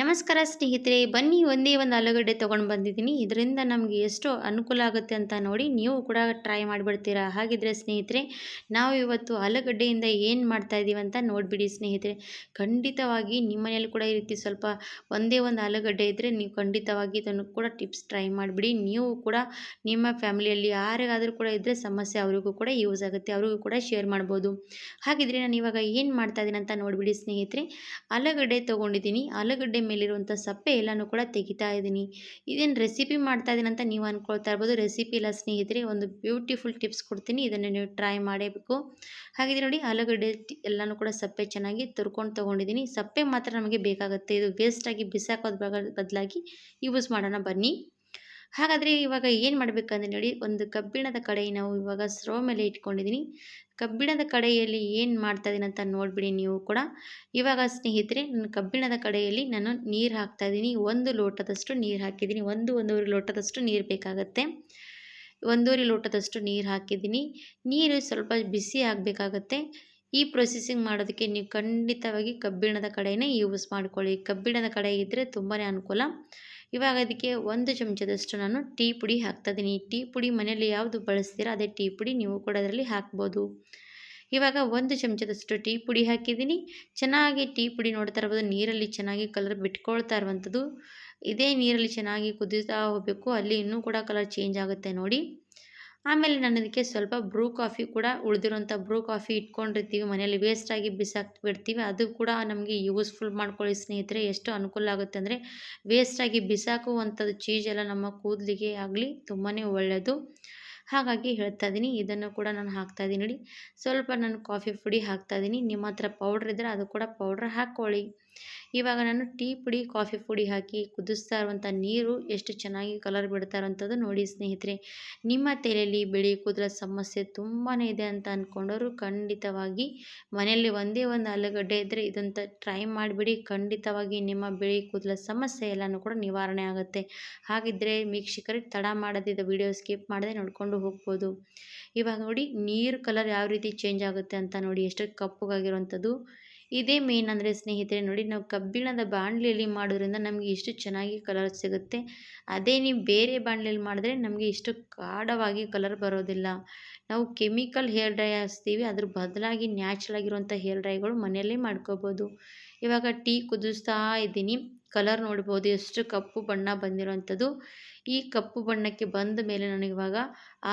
ನಮಸ್ಕಾರ ಸ್ನೇಹಿತರೆ, ಬನ್ನಿ ಒಂದೇ ಒಂದು ಆಲೂಗಡ್ಡೆ ತೊಗೊಂಡು ಬಂದಿದ್ದೀನಿ. ಇದರಿಂದ ನಮಗೆ ಎಷ್ಟು ಅನುಕೂಲ ಆಗುತ್ತೆ ಅಂತ ನೋಡಿ ನೀವು ಕೂಡ ಟ್ರೈ ಮಾಡಿಬಿಡ್ತೀರಾ. ಹಾಗಿದ್ರೆ ಸ್ನೇಹಿತರೆ, ನಾವು ಇವತ್ತು ಆಲೂಗಡ್ಡೆಯಿಂದ ಏನು ಮಾಡ್ತಾ ಇದ್ದೀವಿ ಅಂತ ನೋಡಿಬಿಡಿ ಸ್ನೇಹಿತರೆ. ಖಂಡಿತವಾಗಿ ನಿಮ್ಮ ಮನೇಲಿ ಕೂಡ ಈ ರೀತಿ ಸ್ವಲ್ಪ ಒಂದೇ ಒಂದು ಆಲೂಗಡ್ಡೆ ಇದ್ದರೆ ನೀವು ಖಂಡಿತವಾಗಿ ಇದನ್ನು ಕೂಡ ಟಿಪ್ಸ್ ಟ್ರೈ ಮಾಡಿಬಿಡಿ. ನೀವು ಕೂಡ ನಿಮ್ಮ ಫ್ಯಾಮಿಲಿಯಲ್ಲಿ ಯಾರಿಗಾದರೂ ಕೂಡ ಇದ್ದರೆ ಸಮಸ್ಯೆ ಅವರಿಗೂ ಕೂಡ ಯೂಸ್ ಆಗುತ್ತೆ. ಅವರಿಗೂ ಕೂಡ ಶೇರ್ ಮಾಡ್ಬೋದು. ಹಾಗಿದ್ರೆ ನಾನು ಇವಾಗ ಏನು ಮಾಡ್ತಾ ಇದ್ದೀನಿ ಅಂತ ನೋಡಿಬಿಡಿ ಸ್ನೇಹಿತರೆ. ಆಲೂಗಡ್ಡೆ ತೊಗೊಂಡಿದ್ದೀನಿ. ಆಲೂಗಡ್ಡೆ ಮೇಲಿರುವಂಥ ಸಪ್ಪೆ ಎಲ್ಲನೂ ಕೂಡ ತೆಗಿತಾ ಇದ್ದೀನಿ. ಇದೇನು ರೆಸಿಪಿ ಮಾಡ್ತಾ ಇದ್ದೀನಿ ಅಂತ ನೀವು ಅಂದ್ಕೊಳ್ತಾ ಇರ್ಬೋದು. ರೆಸಿಪಿ ಇಲ್ಲ ಸ್ನೇಹಿತರೆ, ಒಂದು ಬ್ಯೂಟಿಫುಲ್ ಟಿಪ್ಸ್ ಕೊಡ್ತೀನಿ. ಇದನ್ನು ನೀವು ಟ್ರೈ ಮಾಡಬೇಕು. ಹಾಗಿದ್ರೆ ನೋಡಿ, ಆಲೂಗಡ್ಡೆ ಎಲ್ಲನೂ ಕೂಡ ಸಪ್ಪೆ ಚೆನ್ನಾಗಿ ತುರ್ಕೊಂಡು ತೊಗೊಂಡಿದ್ದೀನಿ. ಸಪ್ಪೆ ಮಾತ್ರ ನಮಗೆ ಬೇಕಾಗುತ್ತೆ. ಇದು ವೇಸ್ಟಾಗಿ ಬಿಸಾಕೋದು ಬದಲಾಗಿ ಯೂಸ್ ಮಾಡೋಣ ಬನ್ನಿ. ಹಾಗಾದರೆ ಇವಾಗ ಏನು ಮಾಡಬೇಕಂದ್ರೆ ನೋಡಿ, ಒಂದು ಕಬ್ಬಿಣದ ಕಡೆ ನಾವು ಇವಾಗ ಸ್ಟವ್ ಮೇಲೆ ಇಟ್ಕೊಂಡಿದ್ದೀನಿ ಕಬ್ಬಿಣದ ಕಡೆಯಲ್ಲಿ ಏನು ಮಾಡ್ತಾ ಇದ್ದೀನಿ ಅಂತ ನೋಡಿಬಿಡಿ ನೀವು ಕೂಡ. ಇವಾಗ ಸ್ನೇಹಿತರೆ, ನನ್ನ ಕಬ್ಬಿಣದ ಕಡೆಯಲ್ಲಿ ನಾನು ನೀರು ಹಾಕ್ತಾ ಇದ್ದೀನಿ ಒಂದು ಲೋಟದಷ್ಟು ನೀರು ಹಾಕಿದ್ದೀನಿ ಒಂದು, ಒಂದೂವರೆ ಲೋಟದಷ್ಟು ನೀರು ಬೇಕಾಗತ್ತೆ. ಒಂದೂವರೆ ಲೋಟದಷ್ಟು ನೀರು ಹಾಕಿದ್ದೀನಿ ನೀರು ಸ್ವಲ್ಪ ಬಿಸಿ ಆಗಬೇಕಾಗತ್ತೆ. ಈ ಪ್ರೊಸೆಸಿಂಗ್ ಮಾಡೋದಕ್ಕೆ ನೀವು ಖಂಡಿತವಾಗಿ ಕಬ್ಬಿಣದ ಕಡೆಯೇ ಯೂಸ್ ಮಾಡ್ಕೊಳ್ಳಿ. ಕಬ್ಬಿಣದ ಕಡೆ ಇದ್ದರೆ ತುಂಬಾ ಅನುಕೂಲ. ಇವಾಗ ಅದಕ್ಕೆ ಒಂದು ಚಮಚದಷ್ಟು ನಾನು ಟೀ ಪುಡಿ ಹಾಕ್ತಾಯಿದ್ದೀನಿ ಟೀ ಪುಡಿ ಮನೆಯಲ್ಲಿ ಯಾವುದು ಬಳಸ್ತೀರ ಅದೇ ಟೀ ಪುಡಿ ನೀವು ಕೂಡ ಅದರಲ್ಲಿ ಹಾಕ್ಬೋದು. ಇವಾಗ ಒಂದು ಚಮಚದಷ್ಟು ಟೀ ಪುಡಿ ಹಾಕಿದ್ದೀನಿ. ಚೆನ್ನಾಗಿ ಟೀ ಪುಡಿ ನೋಡ್ತಾ ಇರ್ಬೋದು. ನೀರಲ್ಲಿ ಚೆನ್ನಾಗಿ ಕಲರ್ ಬಿಟ್ಕೊಳ್ತಾ ಇರುವಂಥದ್ದು. ಇದೇ ನೀರಲ್ಲಿ ಚೆನ್ನಾಗಿ ಕುದಿತಾ ಹೋಗಬೇಕು. ಅಲ್ಲಿ ಇನ್ನೂ ಕೂಡ ಕಲರ್ ಚೇಂಜ್ ಆಗುತ್ತೆ ನೋಡಿ. ಆಮೇಲೆ ನಾನು ಅದಕ್ಕೆ ಸ್ವಲ್ಪ ಬ್ರೂ ಕಾಫಿ ಕೂಡ ಉಳಿದಿರುವಂಥ ಬ್ರೂ ಕಾಫಿ ಇಟ್ಕೊಂಡಿರ್ತೀವಿ. ಮನೆಯಲ್ಲಿ ವೇಸ್ಟಾಗಿ ಬಿಸಾಕಿ ಬಿಡ್ತೀವಿ ಅದು ಕೂಡ ನಮಗೆ ಯೂಸ್ಫುಲ್ ಮಾಡ್ಕೊಳ್ಳಿ ಸ್ನೇಹಿತರೆ. ಎಷ್ಟು ಅನುಕೂಲ ಆಗುತ್ತೆ ಅಂದರೆ ವೇಸ್ಟಾಗಿ ಬಿಸಾಕುವಂಥದ್ದು ಚೀಸೆಲ್ಲ ನಮ್ಮ ಕೂದಲಿಗೆ ಆಗಲಿ ತುಂಬಾ ಒಳ್ಳೆಯದು ಹಾಗಾಗಿ ಹೇಳ್ತಾ ಇದ್ದೀನಿ, ಇದನ್ನು ಕೂಡ ನಾನು ಹಾಕ್ತಾ ಇದ್ದೀನಿ ನೋಡಿ. ಸ್ವಲ್ಪ ನಾನು ಕಾಫಿ ಪುಡಿ ಹಾಕ್ತಾ ಇದ್ದೀನಿ. ನಿಮ್ಮ ಹತ್ರ ಪೌಡ್ರ್ ಇದ್ದರೆ ಅದು ಕೂಡ ಪೌಡ್ರ್ ಹಾಕ್ಕೊಳ್ಳಿ. ಇವಾಗ ನಾನು ಟೀ ಪುಡಿ, ಕಾಫಿ ಪುಡಿ ಹಾಕಿ ಕುದಿಸ್ತಾ ಇರುವಂಥ ನೀರು ಎಷ್ಟು ಚೆನ್ನಾಗಿ ಕಲರ್ ಬಿಡ್ತಾ ಇರೋಂಥದ್ದು ನೋಡಿ ಸ್ನೇಹಿತರೆ. ನಿಮ್ಮ ತಲೆಯಲ್ಲಿ ಬಿಳಿ ಕೂದಲ ಸಮಸ್ಯೆ ತುಂಬಾ ಇದೆ ಅಂತ ಅಂದ್ಕೊಂಡವರು ಖಂಡಿತವಾಗಿ ಮನೆಯಲ್ಲಿ ಒಂದೇ ಒಂದು ಆಲೂಗಡ್ಡೆ ಇದ್ದರೆ ಇದಂತ ಟ್ರೈ ಮಾಡಿಬಿಡಿ. ಖಂಡಿತವಾಗಿ ನಿಮ್ಮ ಬಿಳಿ ಕೂದಲ ಸಮಸ್ಯೆ ಎಲ್ಲನೂ ಕೂಡ ನಿವಾರಣೆ ಆಗುತ್ತೆ. ಹಾಗಿದ್ದರೆ ವೀಕ್ಷಕರಿಗೆ ತಡ ಮಾಡೋದಿದ್ದ ವಿಡಿಯೋ ಸ್ಕಿಪ್ ಮಾಡದೆ ನೋಡಿಕೊಂಡು ಹೋಗ್ಬೋದು. ಇವಾಗ ನೋಡಿ, ನೀರು ಕಲರ್ ಯಾವ ರೀತಿ ಚೇಂಜ್ ಆಗುತ್ತೆ ಅಂತ ನೋಡಿ ಎಷ್ಟು ಕಪ್ಪಗಾಗಿರುವಂಥದ್ದು ಇದೇ ಮೇನ್ ಅಂದರೆ ಸ್ನೇಹಿತರೆ ನೋಡಿ, ನಾವು ಕಬ್ಬಿಣದ ಬಾಣಲೆಯಲ್ಲಿ ಮಾಡೋದ್ರಿಂದ ನಮಗೆ ಇಷ್ಟು ಚೆನ್ನಾಗಿ ಕಲರ್ ಸಿಗುತ್ತೆ. ಅದೇ ನೀವು ಬೇರೆ ಬಾಣಲೆಯಲ್ಲಿ ಮಾಡಿದ್ರೆ ನಮಗೆ ಇಷ್ಟು ಗಾಢವಾಗಿ ಕಲರ್ ಬರೋದಿಲ್ಲ. ನಾವು ಕೆಮಿಕಲ್ ಹೇರ್ ಡ್ರೈ ಹಚ್ತೀವಿ ಅದ್ರ ಬದಲಾಗಿ ನ್ಯಾಚುರಲ್ ಆಗಿರುವಂಥ ಹೇರ್ ಡ್ರೈಗಳು ಮನೆಯಲ್ಲೇ ಮಾಡ್ಕೋಬೋದು. ಇವಾಗ ಟೀ ಕುದಿಸ್ತಾ ಇದ್ದೀನಿ ಕಲರ್ ನೋಡ್ಬೋದು, ಎಷ್ಟು ಕಪ್ಪು ಬಣ್ಣ ಬಂದಿರೋವಂಥದ್ದು. ಈ ಕಪ್ಪು ಬಣ್ಣಕ್ಕೆ ಬಂದ ಮೇಲೆ ನನಗಿವಾಗ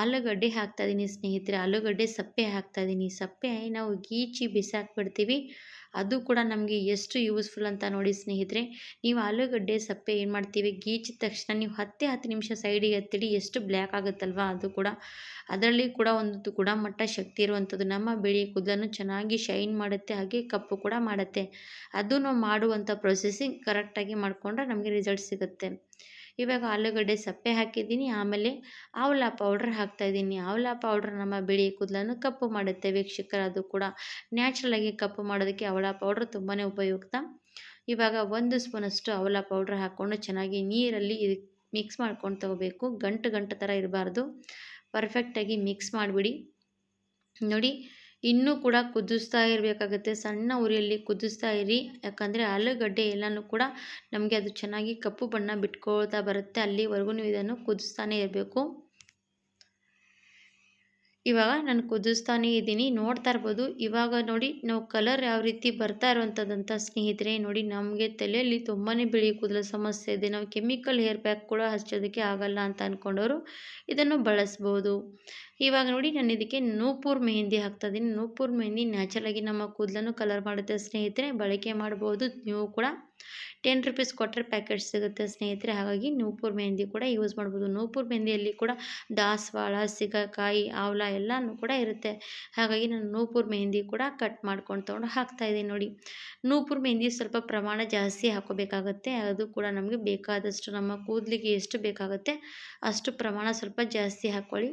ಆಲೂಗಡ್ಡೆ ಆಲೂಗಡ್ಡೆ ಹಾಕ್ತಾಯಿದ್ದೀನಿ ಸ್ನೇಹಿತರೆ, ಆಲೂಗಡ್ಡೆ ಸಪ್ಪೆ ಹಾಕ್ತಾಯಿದ್ದೀನಿ ಸಪ್ಪೆ ನಾವು ಗೀಚಿ ಬಿಸಾಕ್ಬಿಡ್ತೀವಿ. ಅದು ಕೂಡ ನಮಗೆ ಎಷ್ಟು ಯೂಸ್ಫುಲ್ ಅಂತ ನೋಡಿ ಸ್ನೇಹಿತರೆ, ನೀವು ಆಲೂಗಡ್ಡೆ ಸಪ್ಪೆ ಏನು ಮಾಡ್ತೀವಿ, ಗೀಚಿದ ತಕ್ಷಣ ನೀವು ಹತ್ತೇ ಹತ್ತು ನಿಮಿಷ ಸೈಡಿಗೆ ಎತ್ತಿಡಿ, ಎಷ್ಟು ಬ್ಲ್ಯಾಕ್ ಆಗುತ್ತಲ್ವ ಅದು ಕೂಡ. ಅದರಲ್ಲಿ ಕೂಡ ಒಂದು ಗುಣಮಟ್ಟ ಶಕ್ತಿ ಇರುವಂಥದ್ದು. ನಮ್ಮ ಬಿಳಿ ಕೂದಲನ್ನು ಚೆನ್ನಾಗಿ ಶೈನ್ ಮಾಡುತ್ತೆ, ಹಾಗೆ ಕಪ್ಪು ಕೂಡ ಮಾಡುತ್ತೆ. ಅದು ನಾವು ಮಾಡುವಂಥ ಪ್ರೊಸೆಸಿಂಗ್ ಕರೆಕ್ಟಾಗಿ ಮಾಡಿಕೊಂಡ್ರೆ ನಮಗೆ ರಿಸಲ್ಟ್ ಸಿಗುತ್ತೆ. ಇವಾಗ ಆಲೂಗಡ್ಡೆ ಸಪ್ಪೆ ಹಾಕಿದ್ದೀನಿ, ಆಮೇಲೆ ಆವಲ ಪೌಡ್ರ್ ಹಾಕ್ತಾಯಿದ್ದೀನಿ ಆವಲ ಪೌಡ್ರ್ ನಮ್ಮ ಬಿಳಿ ಕೂದಲನ್ನು ಕಪ್ಪು ಮಾಡುತ್ತೆ ವೀಕ್ಷಕರ, ಅದು ಕೂಡ ನ್ಯಾಚುರಲಾಗಿ ಕಪ್ಪು ಮಾಡೋದಕ್ಕೆ ಅವಳ ಪೌಡ್ರ್ ತುಂಬಾ ಉಪಯುಕ್ತ. ಇವಾಗ ಒಂದು ಸ್ಪೂನಷ್ಟು ಅವಲ ಪೌಡ್ರ್ ಹಾಕ್ಕೊಂಡು ಚೆನ್ನಾಗಿ ನೀರಲ್ಲಿ ಮಿಕ್ಸ್ ಮಾಡ್ಕೊಂಡು ತಗೋಬೇಕು. ಗಂಟು ಗಂಟು ಥರ ಇರಬಾರ್ದು. ಪರ್ಫೆಕ್ಟಾಗಿ ಮಿಕ್ಸ್ ಮಾಡಿಬಿಡಿ. ನೋಡಿ ಇನ್ನೂ ಕೂಡ ಕುದಿಸ್ತಾ ಇರಬೇಕಾಗುತ್ತೆ. ಸಣ್ಣ ಉರಿಯಲ್ಲಿ ಕುದಿಸ್ತಾ ಇರಿ. ಯಾಕಂದರೆ ಆಲೂಗಡ್ಡೆ ಎಲ್ಲನೂ ಕೂಡ ನಮಗೆ ಅದು ಚೆನ್ನಾಗಿ ಕಪ್ಪು ಬಣ್ಣ ಬಿಟ್ಕೊಳ್ತಾ ಬರುತ್ತೆ. ಅಲ್ಲಿವರೆಗೂ ನೀವು ಇದನ್ನು ಕುದಿಸ್ತಾನೆ ಇರಬೇಕು. ಇವಾಗ ನಾನು ಕುದಿಸ್ತಾನೇ ಇದ್ದೀನಿ, ನೋಡ್ತಾ ಇರ್ಬೋದು. ಇವಾಗ ನೋಡಿ ನಾವು ಕಲರ್ ಯಾವ ರೀತಿ ಬರ್ತಾ ಇರುವಂಥದ್ದಂಥ ಸ್ನೇಹಿತರೆ, ನೋಡಿ ನಮಗೆ ತಲೆಯಲ್ಲಿ ತುಂಬಾ ಬಿಳಿ ಕೂದಲ ಸಮಸ್ಯೆ ಇದೆ. ನಾವು ಕೆಮಿಕಲ್ ಹೇರ್ ಪ್ಯಾಕ್ ಕೂಡ ಹಚ್ಚೋದಕ್ಕೆ ಆಗಲ್ಲ ಅಂತ ಅಂದ್ಕೊಂಡವರು ಇದನ್ನು ಬಳಸ್ಬೋದು. ಇವಾಗ ನೋಡಿ ನಾನು ಇದಕ್ಕೆ ನೂಪುರ್ ಮೆಹಂದಿ ಹಾಕ್ತಾಯಿದ್ದೀನಿ ನೂಪುರ್ ಮೆಹಂದಿ ನ್ಯಾಚುರಲಾಗಿ ನಮ್ಮ ಕೂದಲನ್ನು ಕಲರ್ ಮಾಡುತ್ತೆ ಸ್ನೇಹಿತರೆ, ಬಳಕೆ ಮಾಡ್ಬೋದು. ನೀವು ಕೂಡ ಟೆನ್ ರುಪೀಸ್ ಕೊಟ್ಟರೆ ಪ್ಯಾಕೆಟ್ ಸಿಗುತ್ತೆ ಸ್ನೇಹಿತರೆ. ಹಾಗಾಗಿ ನೂಪುರ್ ಮೆಹಂದಿ ಕೂಡ ಯೂಸ್ ಮಾಡ್ಬೋದು. ನೂಪುರ್ ಮೆಹಂದಿಯಲ್ಲಿ ಕೂಡ ದಾಸವಾಳ, ಸಿಗಕಾಯಿ, ಆವಲ ಎಲ್ಲನೂ ಕೂಡ ಇರುತ್ತೆ. ಹಾಗಾಗಿ ನಾನು ನೂಪುರ್ ಮೆಹಂದಿ ಕೂಡ ಕಟ್ ಮಾಡ್ಕೊಂಡು ತೊಗೊಂಡು ಹಾಕ್ತಾಯಿದ್ದೀನಿ ನೋಡಿ. ನೂಪುರ್ ಮೆಹಂದಿ ಸ್ವಲ್ಪ ಪ್ರಮಾಣ ಜಾಸ್ತಿ ಹಾಕೋಬೇಕಾಗತ್ತೆ. ಅದು ಕೂಡ ನಮಗೆ ಬೇಕಾದಷ್ಟು ನಮ್ಮ ಕೂದಲಿಗೆ ಎಷ್ಟು ಬೇಕಾಗುತ್ತೆ ಅಷ್ಟು ಪ್ರಮಾಣ ಸ್ವಲ್ಪ ಜಾಸ್ತಿ ಹಾಕ್ಕೊಳ್ಳಿ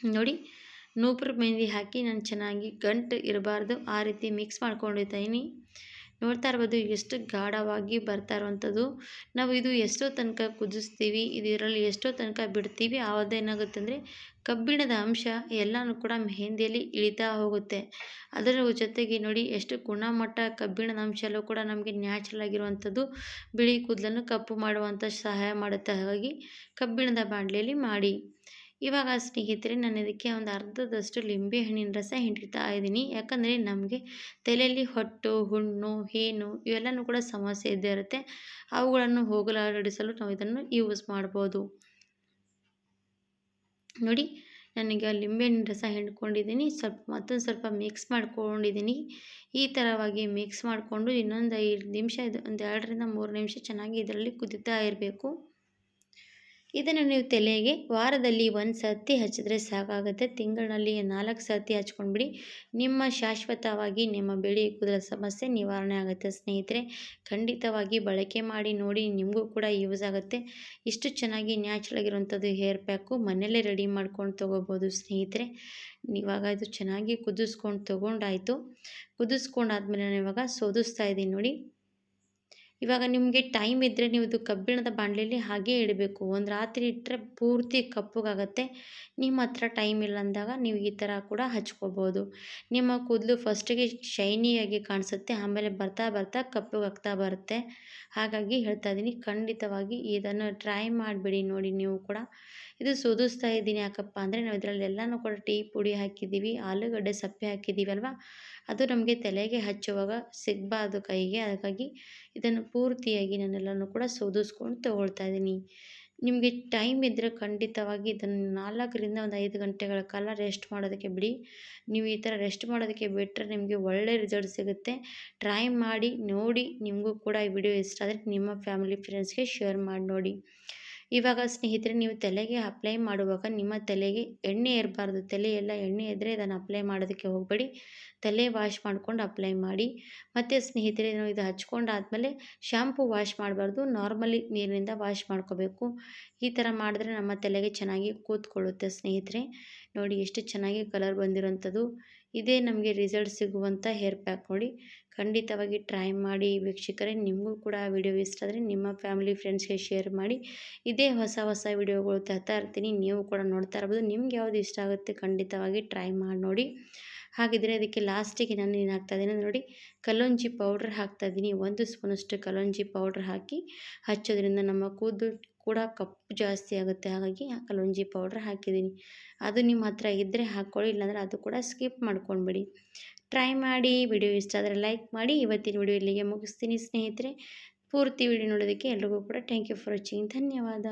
ನೋಡಿ, ನೂಪುರ್ ಮೆಹಂದಿ ಹಾಕಿ ನಾನು ಚೆನ್ನಾಗಿ ಗಂಟು ಇರಬಾರ್ದು. ಆ ರೀತಿ ಮಿಕ್ಸ್ ಮಾಡ್ಕೊಂಡಿದ್ದೀನಿ ನೋಡ್ತಾ ಇರ್ಬೋದು, ಎಷ್ಟು ಗಾಢವಾಗಿ ಬರ್ತಾ ಇರುವಂಥದ್ದು. ನಾವು ಇದು ಎಷ್ಟೋ ತನಕ ಕುದಿಸ್ತೀವಿ ಇದರಲ್ಲಿ ಎಷ್ಟೋ ತನಕ ಬಿಡ್ತೀವಿ ಏನಾಗುತ್ತೆ ಅಂದರೆ ಕಬ್ಬಿಣದ ಅಂಶ ಎಲ್ಲನೂ ಕೂಡ ಮೆಹಂದಿಯಲ್ಲಿ ಇಳಿತಾ ಹೋಗುತ್ತೆ. ಅದರ ಜೊತೆಗೆ ನೋಡಿ ಎಷ್ಟು ಗುಣಮಟ್ಟ ಕಬ್ಬಿಣದ ಅಂಶ ಎಲ್ಲೂ ಕೂಡ ನಮಗೆ ನ್ಯಾಚುರಲ್ ಆಗಿರುವಂಥದ್ದು. ಬಿಳಿ ಕೂದಲನ್ನು ಕಪ್ಪು ಮಾಡುವಂಥ ಸಹಾಯ ಮಾಡುತ್ತೆ. ಹಾಗಾಗಿ ಕಬ್ಬಿಣದ ಬಾಣಲೆಯಲ್ಲಿ ಮಾಡಿ. ಇವಾಗ ಸ್ನೇಹಿತರೆ, ನಾನು ಇದಕ್ಕೆ ಒಂದು ಅರ್ಧದಷ್ಟು ಲಿಂಬೆ ಹಣ್ಣಿನ ರಸ ಹಿಂಡಿತಾ ಇದ್ದೀನಿ. ಯಾಕಂದರೆ ನಮಗೆ ತಲೆಯಲ್ಲಿ ಹೊಟ್ಟು, ಹುಣ್ಣು, ಹೇನು ಇವೆಲ್ಲನೂ ಕೂಡ ಸಮಸ್ಯೆ ಇದ್ದೇ ಇರುತ್ತೆ. ಅವುಗಳನ್ನು ಹೋಗಲಾಡಿಸಲು ನಾವು ಇದನ್ನು ಯೂಸ್ ಮಾಡ್ಬೋದು. ನೋಡಿ, ನನಗೆ ಲಿಂಬೆಹಣ್ಣಿನ ರಸ ಹಿಂಡ್ಕೊಂಡಿದ್ದೀನಿ. ಸ್ವಲ್ಪ ಮತ್ತೊಂದು ಸ್ವಲ್ಪ ಮಿಕ್ಸ್ ಮಾಡ್ಕೊಂಡಿದ್ದೀನಿ. ಈ ಥರವಾಗಿ ಮಿಕ್ಸ್ ಮಾಡಿಕೊಂಡು ಇನ್ನೊಂದು ಐದು ನಿಮಿಷ, ಇದು ಒಂದು ಎರಡರಿಂದ ಮೂರು ನಿಮಿಷ ಚೆನ್ನಾಗಿ ಇದರಲ್ಲಿ ಕುದಿತಾ ಇರಬೇಕು. ಇದನ್ನು ನೀವು ತಲೆಗೆ ವಾರದಲ್ಲಿ ಒಂದು ಸರ್ತಿ ಹಚ್ಚಿದ್ರೆ ಸಾಕಾಗುತ್ತೆ. ತಿಂಗಳಲ್ಲಿ ನಾಲ್ಕು ಸರ್ತಿ ಹಚ್ಕೊಂಡ್ಬಿಡಿ. ನಿಮ್ಮ ಶಾಶ್ವತವಾಗಿ ನಿಮ್ಮ ಬಿಳಿ ಕೂದಲ ಸಮಸ್ಯೆ ನಿವಾರಣೆ ಆಗುತ್ತೆ. ಸ್ನೇಹಿತರೆ, ಖಂಡಿತವಾಗಿ ಬಳಕೆ ಮಾಡಿ ನೋಡಿ, ನಿಮಗೂ ಕೂಡ ಯೂಸ್ ಆಗುತ್ತೆ. ಇಷ್ಟು ಚೆನ್ನಾಗಿ ನ್ಯಾಚುರಲ್ ಆಗಿರುವಂಥದ್ದು ಹೇರ್ ಪ್ಯಾಕು ಮನೆಯಲ್ಲೇ ರೆಡಿ ಮಾಡ್ಕೊಂಡು ತೊಗೋಬೋದು ಸ್ನೇಹಿತರೆ. ಇವಾಗ ಇದು ಚೆನ್ನಾಗಿ ಕುದಿಸ್ಕೊಂಡು ತೊಗೊಂಡಾಯಿತು. ಕುದಿಸ್ಕೊಂಡಾದ್ಮೇಲೆ ನಾನು ಇವಾಗ ಸೋದಿಸ್ತಾ ಇದ್ದೀನಿ ನೋಡಿ. ಇವಾಗ ನಿಮಗೆ ಟೈಮ್ ಇದ್ದರೆ ನೀವು ಇದು ಕಬ್ಬಿಣದ ಬಾಣಲೆಯಲ್ಲಿ ಹಾಗೆ ಇಡಬೇಕು. ಒಂದು ರಾತ್ರಿ ಇಟ್ಟರೆ ಪೂರ್ತಿ ಕಪ್ಪಗಾಗತ್ತೆ. ನಿಮ್ಮ ಹತ್ರ ಟೈಮ್ ಇಲ್ಲ ಅಂದಾಗ ನೀವು ಈ ಥರ ಕೂಡ ಹಚ್ಕೋಬೋದು. ನಿಮ್ಮ ಕೂದಲು ಫಸ್ಟಿಗೆ ಶೈನಿಯಾಗಿ ಕಾಣಿಸುತ್ತೆ, ಆಮೇಲೆ ಬರ್ತಾ ಬರ್ತಾ ಕಪ್ಪಗಾಗ್ತಾ ಬರುತ್ತೆ. ಹಾಗಾಗಿ ಹೇಳ್ತಾ ಇದ್ದೀನಿ, ಖಂಡಿತವಾಗಿ ಇದನ್ನು ಟ್ರೈ ಮಾಡಿಬಿಡಿ ನೋಡಿ ನೀವು ಕೂಡ. ಇದು ಸೋದಿಸ್ತಾ ಇದ್ದೀನಿ ಯಾಕಪ್ಪ ಅಂದರೆ ನಾವು ಇದರಲ್ಲಿ ಎಲ್ಲನೂ ಕೂಡ ಟೀ ಪುಡಿ ಹಾಕಿದ್ದೀವಿ, ಆಲೂಗಡ್ಡೆ ಸಪ್ಪೆ ಹಾಕಿದ್ದೀವಿ ಅಲ್ವಾ ಅದು ನಮಗೆ ತಲೆಗೆ ಹಚ್ಚುವಾಗ ಸಿಗಬಾರ್ದು ಕೈಗೆ, ಹಾಗಾಗಿ ಇದನ್ನು ಪೂರ್ತಿಯಾಗಿ ನಾನೆಲ್ಲನೂ ಕೂಡ ಸೋದಿಸ್ಕೊಂಡು ತೊಗೊಳ್ತಾ ಇದ್ದೀನಿ. ನಿಮಗೆ ಟೈಮ್ ಇದ್ದರೆ ಖಂಡಿತವಾಗಿ ಇದನ್ನು ನಾಲ್ಕರಿಂದ ಒಂದು ಐದು ಗಂಟೆಗಳ ಕಾಲ ರೆಸ್ಟ್ ಮಾಡೋದಕ್ಕೆ ಬಿಡಿ. ನೀವು ಈ ಥರ ರೆಸ್ಟ್ ಮಾಡೋದಕ್ಕೆ ಬಿಟ್ಟರೆ ನಿಮಗೆ ಒಳ್ಳೆ ರಿಸಲ್ಟ್ ಸಿಗುತ್ತೆ. ಟ್ರೈ ಮಾಡಿ, ನೋಡಿ ನಿಮಗೂ ಕೂಡ ಈ ವಿಡಿಯೋ ಇಷ್ಟ ಆದರೆ ನಿಮ್ಮ ಫ್ಯಾಮಿಲಿ, ಫ್ರೆಂಡ್ಸ್ಗೆ ಶೇರ್ ಮಾಡಿ ನೋಡಿ. ಇವಾಗ ಸ್ನೇಹಿತರೆ, ನೀವು ತಲೆಗೆ ಅಪ್ಲೈ ಮಾಡುವಾಗ ನಿಮ್ಮ ತಲೆಗೆ ಎಣ್ಣೆ ಇರಬಾರ್ದು ತಲೆ ಎಲ್ಲ ಎಣ್ಣೆ ಇದ್ದರೆ ಇದನ್ನು ಅಪ್ಲೈ ಮಾಡೋದಕ್ಕೆ ಹೋಗಬೇಡಿ. ತಲೆ ವಾಶ್ ಮಾಡ್ಕೊಂಡು ಅಪ್ಲೈ ಮಾಡಿ. ಮತ್ತು ಸ್ನೇಹಿತರೆ, ನಾವು ಇದು ಹಚ್ಕೊಂಡಾದಮೇಲೆ ಶ್ಯಾಂಪು ವಾಶ್ ಮಾಡಬಾರ್ದು. ನಾರ್ಮಲಿ ನೀರಿನಿಂದ ವಾಶ್ ಮಾಡ್ಕೋಬೇಕು. ಈ ಥರ ಮಾಡಿದ್ರೆ ನಮ್ಮ ತಲೆಗೆ ಚೆನ್ನಾಗಿ ಕೂತ್ಕೊಳ್ಳುತ್ತೆ ಸ್ನೇಹಿತರೆ. ನೋಡಿ ಎಷ್ಟು ಚೆನ್ನಾಗಿ ಕಲರ್ ಬಂದಿರೋಂಥದ್ದು ಇದೇ ನಮಗೆ ರಿಸಲ್ಟ್ ಸಿಗುವಂಥ ಹೇರ್ ಪ್ಯಾಕ್ ನೋಡಿ. ಖಂಡಿತವಾಗಿ ಟ್ರೈ ಮಾಡಿ ವೀಕ್ಷಕರೇ, ನಿಮಗೂ ಕೂಡ ವಿಡಿಯೋ ಇಷ್ಟ ಆದರೆ ನಿಮ್ಮ ಫ್ಯಾಮಿಲಿ ಫ್ರೆಂಡ್ಸ್ಗೆ ಶೇರ್ ಮಾಡಿ. ಇದೇ ಹೊಸ ಹೊಸ ವಿಡಿಯೋಗಳು ತರ್ತಾ ಇರ್ತೀನಿ, ನೀವು ಕೂಡ ನೋಡ್ತಾ ಇರ್ಬೋದು. ನಿಮ್ಗೆ ಯಾವುದು ಇಷ್ಟ ಆಗುತ್ತೆ ಖಂಡಿತವಾಗಿ ಟ್ರೈ ಮಾಡಿ ನೋಡಿ. ಹಾಗಿದ್ರೆ ಅದಕ್ಕೆ ಲಾಸ್ಟಿಗೆ ನಾನು ಏನು ಹಾಕ್ತಾಯಿದ್ದೀನಿ ನೋಡಿ, ಕಲ್ಲೊಂಜಿ ಪೌಡ್ರ್ ಹಾಕ್ತಾ ಇದ್ದೀನಿ. ಒಂದು ಸ್ಪೂನಷ್ಟು ಕಲ್ಲೊಂಜಿ ಪೌಡ್ರ್ ಹಾಕಿ ಹಚ್ಚೋದ್ರಿಂದ ನಮ್ಮ ಕೂದಲು ಕೂಡ ಕಪ್ಪು ಜಾಸ್ತಿ ಆಗುತ್ತೆ. ಹಾಗಾಗಿ ಕಲುಂಜಿ ಪೌಡ್ರ್ ಹಾಕಿದ್ದೀನಿ. ಅದು ನಿಮ್ಮ ಹತ್ರ ಇದ್ದರೆ ಹಾಕ್ಕೊಳ್ಳಿ, ಇಲ್ಲಾಂದರೆ ಅದು ಕೂಡ ಸ್ಕಿಪ್ ಮಾಡ್ಕೊಂಡ್ಬಿಡಿ. ಟ್ರೈ ಮಾಡಿ, ವಿಡಿಯೋ ಇಷ್ಟ ಆದರೆ ಲೈಕ್ ಮಾಡಿ. ಇವತ್ತಿನ ವಿಡಿಯೋ ಇಲ್ಲಿಗೆ ಮುಗಿಸ್ತೀನಿ ಸ್ನೇಹಿತರೆ. ಪೂರ್ತಿ ವಿಡಿಯೋ ನೋಡೋದಕ್ಕೆ ಎಲ್ರಿಗೂ ಕೂಡ ಥ್ಯಾಂಕ್ ಯು ಫಾರ್ ವಾಚಿಂಗ್ ಧನ್ಯವಾದ.